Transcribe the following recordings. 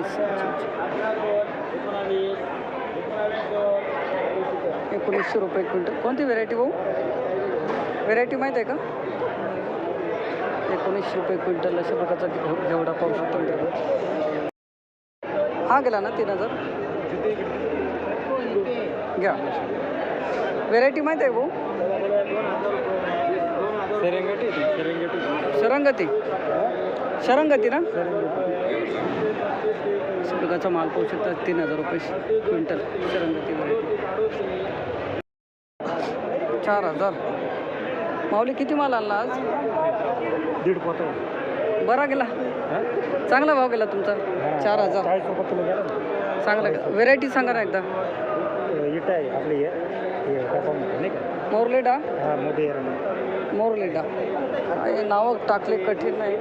एकोणीस एकोणीसशे रुपये क्विंटल. कोणती व्हेरायटी भाऊ? व्हेरायटी माहीत आहे का? एकोणीसशे रुपये क्विंटल अशा प्रकारचा घेव- घेवडा पाहू शकतो हा गेला ना तीन हजार? घ्या. व्हेरायटी माहीत आहे भाऊ? शरंगती शरंगती ना? अशा प्रकारचा माल पाहू शकता तीन हजार रुपये क्विंटल शरंगती व्हेरायटी चार हजार. माऊली किती माल आणला आज? दीड पोत. बरा गेला. चांगला भाव गेला तुमचा. चार हजार. चांगला व्हेरायटी सांगा ना एकदा. मोरलेडा? मोरलेडा. नावं टाकले कठीण नाही.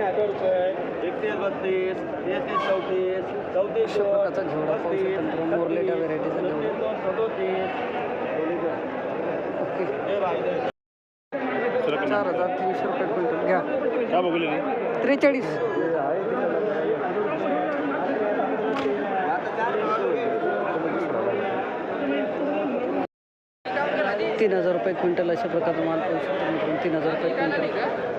एकतीस बत्तीस तेहतीस चौतीस चौतीस मित्रांनो मोरलेडा व्हेरायटीचा घेवडा. सदोतीस ओके. चार हजार तीनशे रुपये क्विंटल. घ्या. काय बघले त्रेचाळीस. तीन हजार रुपये क्विंटल अशा प्रकारचा माल पाहू शकतो तीन हजार रुपये क्विंटल.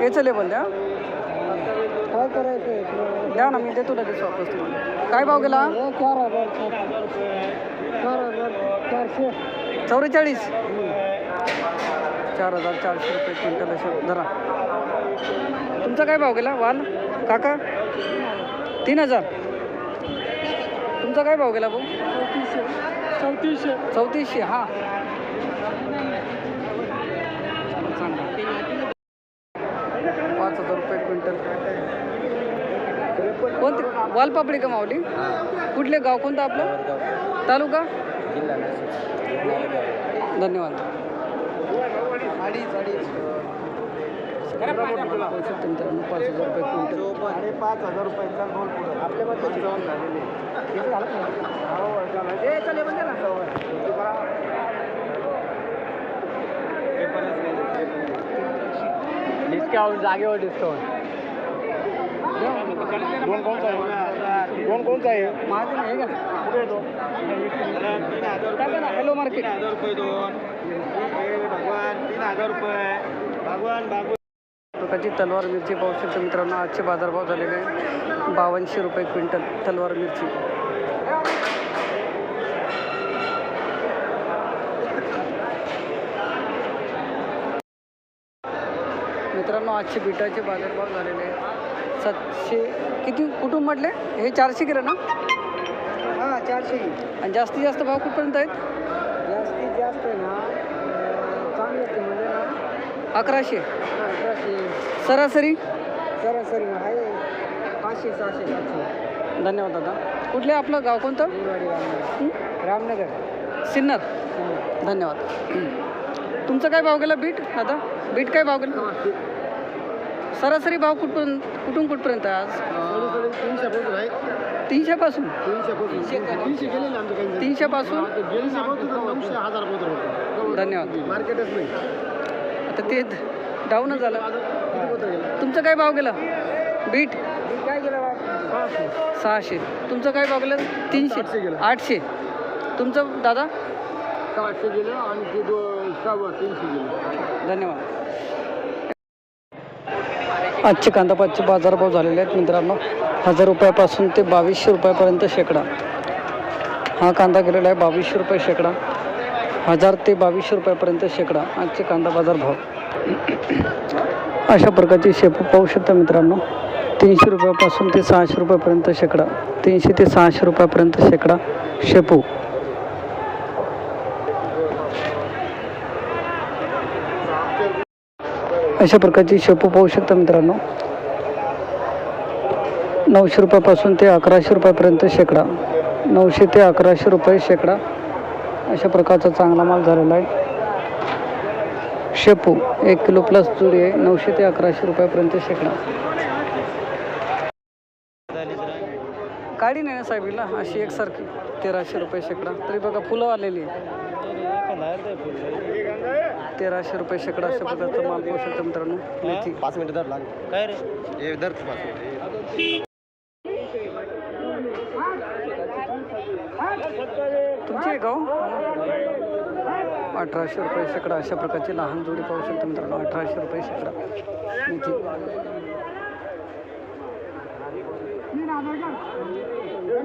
हे चले बोल द्या. काय करायचं द्या ना मी देतो लगेच वापस तुम्हाला. काय भाव गेला? चार हजार चार हजार चारशे. चौवेचाळीस. चार हजार चारशे रुपये क्विंटल अशा धरा. तुमचा काय भाव गेला? वाल? काका? तीन हजार. तुमचा काय भाव गेला भाऊ? चौतीसशे. चौतीसशे हा चांगला. पाच हजार रुपये क्विंटल कोणते? वालपापडी का कुठले गाव? कोणतं आपलं? तालुका? धन्यवाद. पाच हजार रुपये क्विंटल पाच हजार रुपयाचा चल आपल्या मध्ये झालेले डिस्काउंट जागेवर डिस्काउंट दोन कोणता आहे? दोन कोणता आहे महाजन आहे का कुठे हजार टाका ना हॅलो मार्केट तीन हजार रुपये दोन भगवान तीन हजार रुपये भगवान भगवान प्रकारची तलवार मिरची पाहू शकतो मित्रांनो आजचे बाजारभाव झालेले आहे बावनशे रुपये क्विंटल तलवार मिरची. मित्रांनो आजचे बिटाचे बाजारभाव झालेले आहे सातशे किती कुटुंब म्हटले? हे चारशे किलो ना हां चारशे. आणि जास्तीत जास्त भाव कुठपर्यंत आहेत? जास्तीत जास्त आहे ना चांगले म्हणजे ना अकराशे. अकराशे. सरासरी? सरासरी आहे पाचशे सहाशे सातशे. धन्यवाद दादा. कुठले आपलं गाव कोणतं? रामनगर? रामनगर. सिन्नर. धन्यवाद. तुमचा काय भाव गेला? बीट? दादा? बीट काय भाव गेला? सरासरी भाव कुठपर्यंत कुठून कुठपर्यंत आज? आहे तीनशेपासून तीनशे आमचे काही? तीनशेपासून? तीनशे पोहोचून नऊशे हजार पोहोचून धन्यवाद. मार्केटच नाही. आता ते डाऊनच झालं. किती पोहोचून गेलं? तुमचं काय भाव गेला? बीट? काय गेलं सहाशे. सहाशे. तुमचं काय भाव गेलं? आठशे तीनशे गेलं. आठशे. तुमचं दादा? सहाशे गेलं आणि ते दो सहावं तीनशे गेलं. धन्यवाद. आजचे कांदापातचे बाजारभाव झालेले आहेत मित्रांनो. हजार रुपयापासून ते बावीसशे रुपयापर्यंत शेकडा. हा कांदा गेलेला आहे बावीसशे रुपये शेकडा. हजार ते बावीसशे रुपयापर्यंत शेकडा आजचे कांदा बाजार भाव अशा प्रकारची शेपू पाहू शकता मित्रांनो. तीनशे रुपयापासून ते सहाशे रुपयापर्यंत शेकडा. तीनशे ते सहाशे रुपयापर्यंत शेकडा शेपू. अशा प्रकारची शेपू पाहू शकता मित्रांनो. नऊशे रुपयापासून ते अकराशे रुपयापर्यंत शेकडा. नऊशे ते अकराशे रुपये शेकडा. अशा प्रकारचा चांगला माल झालेला आहे. शेपू एक किलो प्लस जुडी आहे. नऊशे ते अकराशे रुपयापर्यंत शेकडा. काढी नाही ना साहेबीला अशी एकसारखी तेराशे रुपये शेकडा. तरी बघा फुलं आलेली आहे. तेराशे रुपये शेकडा अशा प्रकारचा माल पाहू शकता मित्रांनो. मेथी. पाच मिनिटं धर लाग काय रे? हे धर पाच मिनिटं तुमचे गाव अठराशे रुपये शेकडा अशा प्रकारची लहान जोडी पाहू शकता मित्रांनो. अठराशे रुपये शेकडा. मेथी.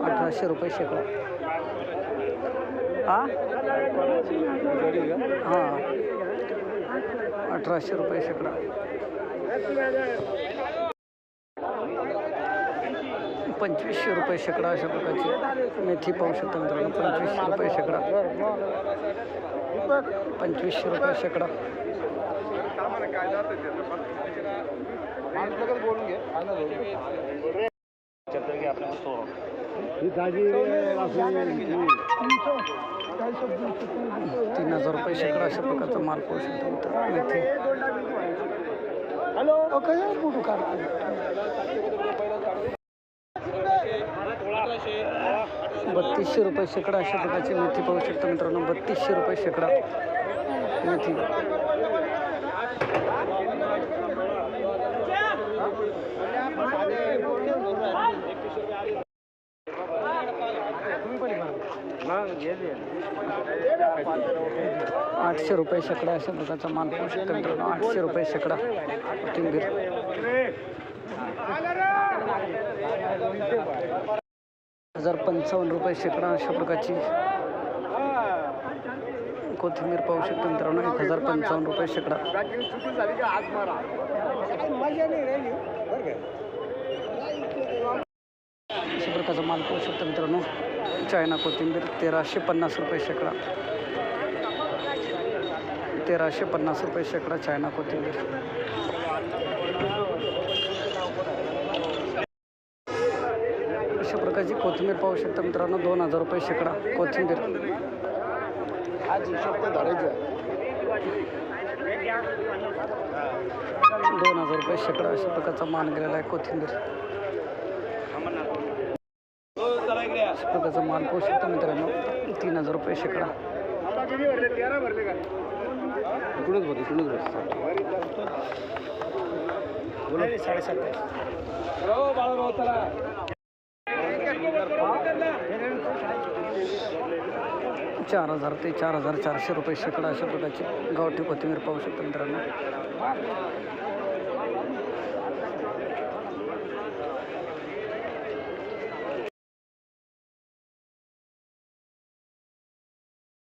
अठराशे रुपये शेकडा. हा हां. अठराशे रुपये शेकडा. पंचवीसशे रुपये शेकडा अशा प्रकारची मेथी पाहू शकता मित्रांनो. पंचवीसशे रुपये शेकडा. पंचवीसशे रुपये शेकडा. बोलून घे तीन हजार रुपये शेकडा अशा प्रकारचा माल पाहू शकता हॅलो फोटो काढतो बत्तीसशे रुपये शेकडा अशा प्रकारची मेथी पाहू शकता मित्रांनो. बत्तीसशे रुपये शेकडा मेथी. आठशे रुपये शेकडा अशा प्रकारचा माल. पाहू शकता मित्रांनो आठशे रुपये शेकडा कोथिंबीर. हजार पंचावन्न रुपये शेकडा अशा प्रकारची कोथिंबीर पाहू शकतो मित्रांनो एक हजार पंचावन्न रुपये शेकडा. अशा प्रकारचा माल पाहू शकतो मित्रांनो. चायना कोथिंबीर तेराशे पन्नास रुपये शेकडा. तेराशे पन्नास रुपये शेकडा चायना कोथिंबीर. अशा प्रकारची कोथिंबीर पाहू शकता मित्रांनो दोन हजार रुपये शेकडा कोथिंबीर. दोन हजार रुपये शेकडा अशा प्रकारचा मान गेलेला आहे कोथिंबीर अशा प्रकारचा माल पाहू शकता मित्रांनो. तीन हजार रुपये शेकडा. इकडूनच बघ इकडूनच बघ. चार हजार ते चार हजार चारशे रुपये शेकडा अशा प्रकारची गावठी कोथिंबीर पाहू शकता मित्रांनो.